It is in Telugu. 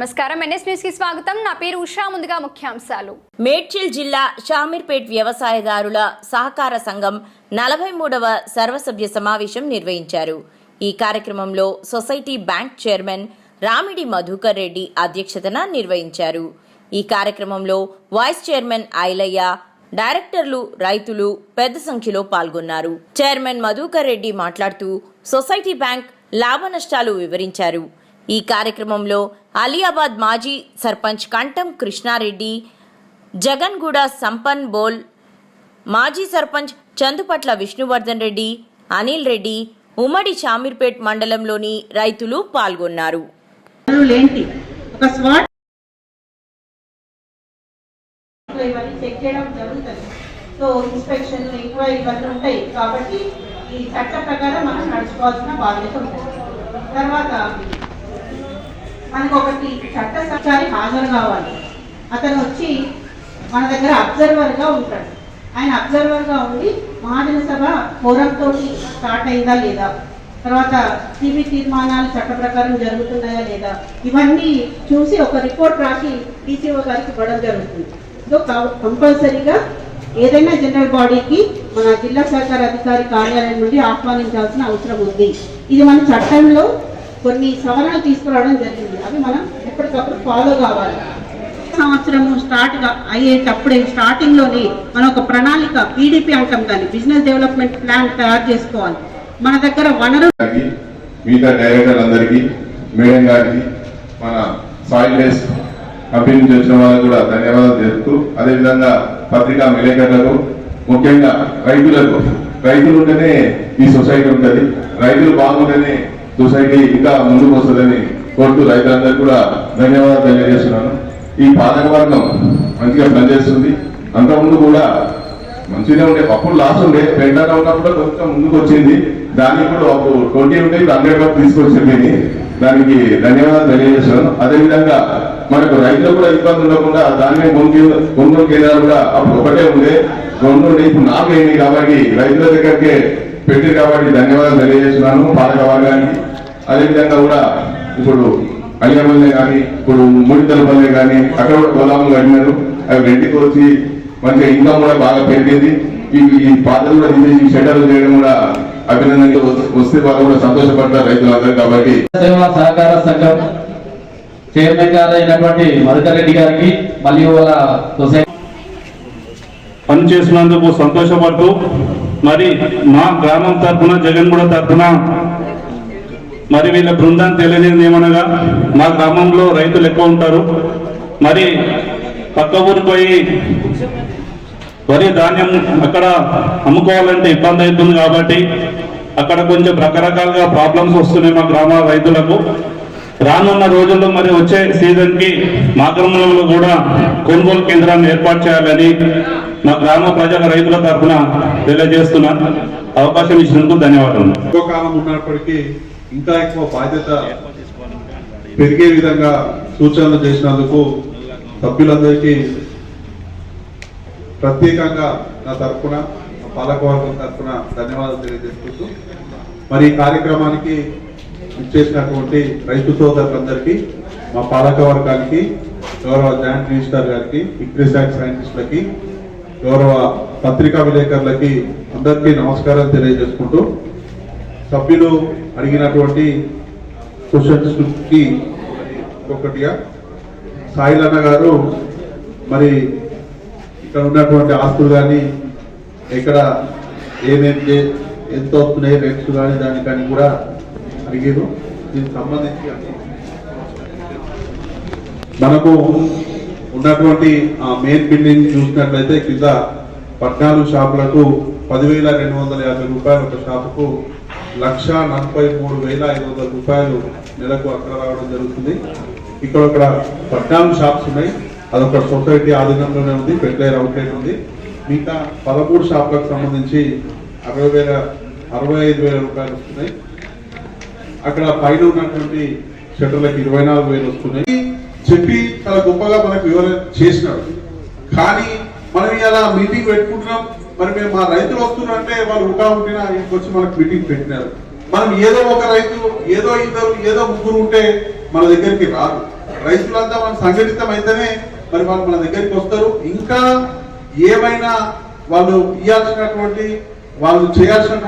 నమస్కారం. ఎన్ఎస్ న్యూస్కి స్వాగతం. నా పేరు ఉషా. ముందుగా ముఖ్యాంశాలు. మేడ్చల్ జిల్లా షామీర్పేట్ వ్యవసాయదారుల సహకార సంఘం నలభై మూడవ సర్వసభ్య సమావేశం నిర్వహించారు. ఈ కార్యక్రమంలో society bank chairman Ramidi Madhukar Reddy అధ్యక్షతన నిర్వహించారు. ఈ కార్యక్రమంలో వైస్ చైర్మన్ ఐలయ్య డైరెక్టర్లు రైతులు పెద్ద సంఖ్యలో పాల్గొన్నారు. చైర్మన్ మధుకర్ రెడ్డి మాట్లాడుతూ సొసైటీ బ్యాంక్ లాభ నష్టాలు వివరించారు. ఈ కార్యక్రమంలో అలియాబాద్ మాజీ సర్పంచ్ కంఠం కృష్ణారెడ్డి జగన్గూడ సంపన్ బోల్ మాజీ సర్పంచ్ చందుపట్ల విష్ణువర్ధన్ రెడ్డి అనిల్ రెడ్డి ఉమ్మడి షామీర్పేట్ మండలంలోని రైతులు పాల్గొన్నారు. చెక్ చేయడం జరుగుతుంది. సో ఇన్స్పెక్షన్ ఎంక్వైరీ ఇవన్నీ ఉంటాయి కాబట్టి ఈ చట్ట ప్రకారం మనం నడుచుకోవాల్సిన బాధ్యత ఉంటుంది. తర్వాత మనకు ఒకటి చట్ట సచారి హాజరు కావాలి. అతను వచ్చి మన దగ్గర అబ్జర్వర్గా ఉంటాడు. ఆయన అబ్జర్వర్గా ఉండి మహాజన సభ ఫోరం స్టార్ట్ అయిందా లేదా? తర్వాత సిబి తీర్మానాలు చట్ట ప్రకారం జరుగుతున్నాయా లేదా? ఇవన్నీ చూసి ఒక రిపోర్ట్ రాసి డీసీఓ గారికి ఇవ్వడం జరుగుతుంది. సో కంపల్సరీగా ఏదైనా జనరల్ బాడీకి మన జిల్లా సహకార అధికారి కార్యాలయం నుండి ఆహ్వానించాల్సిన అవసరం ఉంది. ఇది మన చట్టంలో కొన్ని సవరణలు తీసుకురావడం జరిగింది. అవి మనం ఎప్పటికప్పుడు ఫాలో కావాలి. సంవత్సరం స్టార్ట్ అయ్యేటప్పుడే స్టార్టింగ్లోని మనం ఒక ప్రణాళిక పీడీపీ అంటాం కానీ బిజినెస్ డెవలప్మెంట్ ప్లాన్ తయారు చేసుకోవాలి. మన దగ్గర వనరు మిగతా డైరెక్టర్ అందరికీ మేడం గారికి మన సాయిల్ డేస్ కంపెనీ చేసిన వాళ్ళకు కూడా ధన్యవాదాలు తెలుపుతూ అదేవిధంగా పత్రికా విలేకరులకు ముఖ్యంగా రైతులకు. రైతులు ఉంటేనే ఈ సొసైటీ ఉంటుంది. రైతులు బాగుంటేనే సొసైటీ ఇంకా ముందుకు వస్తుందని కోరుతూ రైతులందరికీ కూడా ధన్యవాదాలు తెలియజేస్తున్నాను. ఈ పాలక వర్గం మంచిగా పనిచేస్తుంది. అంతకుముందు కూడా మంచిగా ఉండే అప్పుడు లాస్ట్ ఉండే పెండగా ఉన్నప్పుడు కొంచెం ముందుకు వచ్చింది. దానికి కూడా అప్పుడు ట్వంటీ ఉంటే ఇప్పుడు హండ్రెడ్ వరకు తీసుకొచ్చింది దానికి ధన్యవాదాలు తెలియజేస్తున్నాను. అదేవిధంగా మనకు రైతులు కూడా ఇబ్బంది ఉండకుండా దాని కొనుగోలు కొనుగోలు కేంద్రాలు కూడా అప్పుడు ఒకటే ఉండే రెండు ఉండే ఇప్పుడు నాలుగు కాబట్టి రైతుల దగ్గరికి పెట్టి కాబట్టి ధన్యవాదాలు తెలియజేస్తున్నాను. పాలక వర్గానికి అదేవిధంగా కూడా ఇప్పుడు అయ్యపల్లె కానీ ఇప్పుడు ముడితలపల్లె కానీ అక్కడ కూడా పొలాలు కట్టినారు. అవి రెండుకి వచ్చి మంచిగా ఇన్కమ్ కూడా బాగా పెరిగింది. ఈ ఈ పాత్రలు కూడా తీసేసి షెటర్లు చేయడం కూడా అభినందనగా వస్తే వాళ్ళు కూడా సంతోషపడతారు రైతులందరూ కాబట్టి. సేవా సహకార సంఘం చైర్మన్ గారు అయినటువంటి మధుకర్ రెడ్డి గారికి మరియు వాళ్ళ సొసైటీ పని చేసినందుకు సంతోషపడుతూ మరి మా గ్రామం తరఫున జగన్గూడ తరఫున మరి వీళ్ళ బృందాన్ని తెలియజేది ఏమనగా మా గ్రామంలో రైతులు ఎక్కువ ఉంటారు. మరి పక్క ఊరికి పోయి వరి ధాన్యం అక్కడ అమ్ముకోవాలంటే ఇబ్బంది అవుతుంది కాబట్టి అక్కడ కొంచెం రకరకాలుగా ప్రాబ్లమ్స్ వస్తున్నాయి మా గ్రామ రైతులకు. రానున్న రోజుల్లో మరి వచ్చే సీజన్కి మా గ్రామంలో కూడా కొనుగోలు కేంద్రాన్ని ఏర్పాటు చేయాలని మా గ్రామ ప్రజల రైతుల తరఫున తెలియజేస్తున్నా. అవకాశం ఇచ్చినందుకు ధన్యవాదాలు ఎక్కువ కాలం ఉన్నప్పటికీ ఇంకా ఎక్కువ బాధ్యత పెరిగే విధంగా సూచనలు చేసినందుకు సభ్యులందరికీ ప్రత్యేకంగా నా తరఫున పాలకవర్గం తరఫున ధన్యవాదాలు తెలియజేసుకుంటూ మరి ఈ కార్యక్రమానికి ఇచ్చేసినటువంటి రైతు సోదరులందరికీ మా పాలకవర్గానికి గౌరవ జాయింట్ మినిస్టర్ గారికి ఇక్రిసాక్ సైంటిస్టులకి గౌరవ పత్రికా విలేకరులకి అందరికీ నమస్కారం తెలియజేసుకుంటూ సభ్యులు అడిగినటువంటి క్వశ్చన్స్కి ఒకటిగా సాయిలన్న గారు మరి ఇక్కడ ఉన్నటువంటి ఆస్తులు కానీ ఇక్కడ ఏమేమి ఎంత వస్తున్నాయి రేట్స్ కానీ దానికని కూడా అడిగారు దీనికి సంబంధించి మనకు ఉన్నటువంటి ఆ మెయిన్ బిల్డింగ్ చూసినట్లయితే కింద పద్నాలుగు షాపులకు పదివేల రెండు వందల యాభై రూపాయలు ఒక షాపుకు లక్ష నలభై మూడు వేల ఐదు వందల రూపాయలు నెలకు అక్కడ రావడం జరుగుతుంది. ఇక్కడ అక్కడ పద్నాలుగు షాప్స్ ఉన్నాయి. అదొక సొసైటీ ఆధీనంలోనే ఉంది ఫెర్టిలైజర్ అవుట్లెట్ ఉంది. మిగతా పదమూడు షాపులకు సంబంధించి అరవై వేల అరవై ఐదు వేల రూపాయలు వస్తున్నాయి. అక్కడ పైన ఉన్నటువంటి షటర్లకు ఇరవై నాలుగు వేలు వస్తున్నాయి. చెప్పి చాలా గొప్పగా మనకు వివరణ చేసినాడు కానీ మనం ఇలా మీటింగ్ పెట్టుకుంటున్నాం. మరి మేము మా రైతులు వస్తున్నారంటే వాళ్ళు ఉంటా ఉంటినా వచ్చి మనకు మీటింగ్ పెట్టినారు. మనం ఏదో ఒక రైతు ఏదో ఇద్దరు ఏదో ముగ్గురు ఉంటే మన దగ్గరికి రాదు. రైతులంతా మనం సంఘటితం అయితేనే మరి వాళ్ళు మన దగ్గరికి వస్తారు. ఇంకా ఏమైనా వాళ్ళు ఇవ్వాల్సినటువంటి వాళ్ళు చేయాల్సినటువంటి